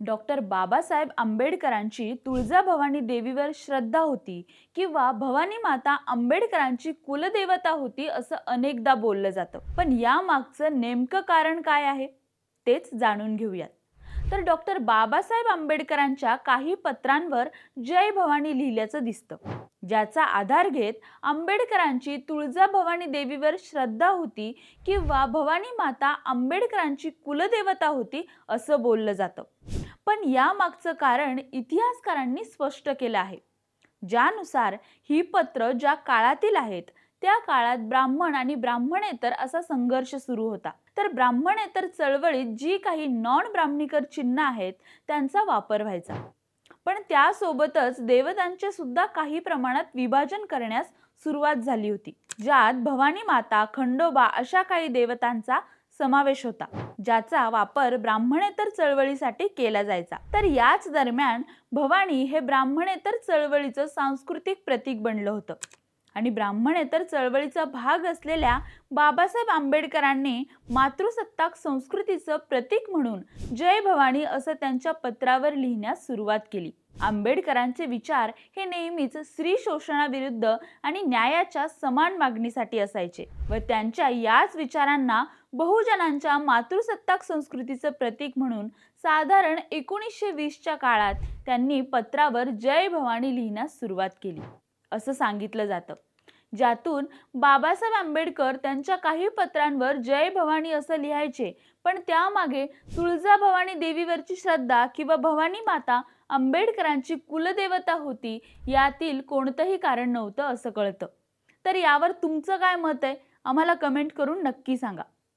Doctor Babasaheb आंबेडकरांची तुळजाभवानी देवीवर श्रद्धा होती किंवा भवानी माता आंबेडकरांची कुलदेवता होती असं अनेकदा बोललं जातं. पण या मागचं नेमकं कारण काय आहे? तेच जाणून घेऊयात. तर डॉक्टर बाबासाहेब आंबेडकरांच्या काही पत्रांवर जय भवानी लिहिल्याचं दिसतं. ज्याचा आधार घेत आंबेडकरांची तुळजाभवानी देवीवर श्रद्धा होती किंवा भवानी माता आंबेडकरांची कुलदेवता होती असं बोललं जातं. पण यामागचं कारण इतिहासकारांनी स्पष्ट केलं आहे. ज्यानुसार ही पत्र ज्या काळातील आहेत त्या काळात ब्राह्मण आणि ब्राह्मणेतर असा संघर्ष सुरू होता. तर ब्राह्मणेतर चळवळीत जी काही नॉन ब्राह्मणीकर चिन्ह आहेत त्यांचा वापर व्हायचा. पण त्यासोबतच देवतांचे सुद्धा काही प्रमाणात विभाजन करण्यास सुरुवात झाली होती. ज्यात भवानी माता खंडोबा अशा काही देवतांचा समावेश होता ज्याचा वापर ब्राह्मणेतर चळवळीसाठी केला जायचा. तर याच दरम्यान भवानी हे ब्राह्मणेतर चळवळीचं सांस्कृतिक प्रतीक बनलं होतं. आणि ब्राह्मणेतर चळवळीचा भाग असलेल्या बाबासाहेब आंबेडकरांनी मातृसत्ताक संस्कृतीचं प्रतीक म्हणून जय भवानी असं त्यांच्या पत्रावर लिहिण्यास सुरुवात केली. आंबेडकरांचे विचार हे नेहमीच स्त्री शोषणाविरुद्ध आणि न्यायाच्या समान मागणीसाठी असायचे व त्यांच्या याच विचारांना बहुजनांच्या मातृसत्ताक संस्कृतीचं प्रतीक म्हणून साधारण एकोणीसशे वीसच्या काळात त्यांनी पत्रावर जय भवानी लिहिण्यास सुरुवात केली. असं सांगितलं जातं. ज्यातून बाबासाहेब आंबेडकर त्यांच्या काही पत्रांवर जय भवानी असं लिहायचे पण त्यामागे तुळजा भवानी देवीवरची श्रद्धा किंवा भवानी माता आंबेडकरांची कुलदेवता होती यातील कोणतंही कारण नव्हतं असं कळतं. तर यावर तुमचं काय मत आहे? आम्हाला कमेंट करून नक्की सांगा.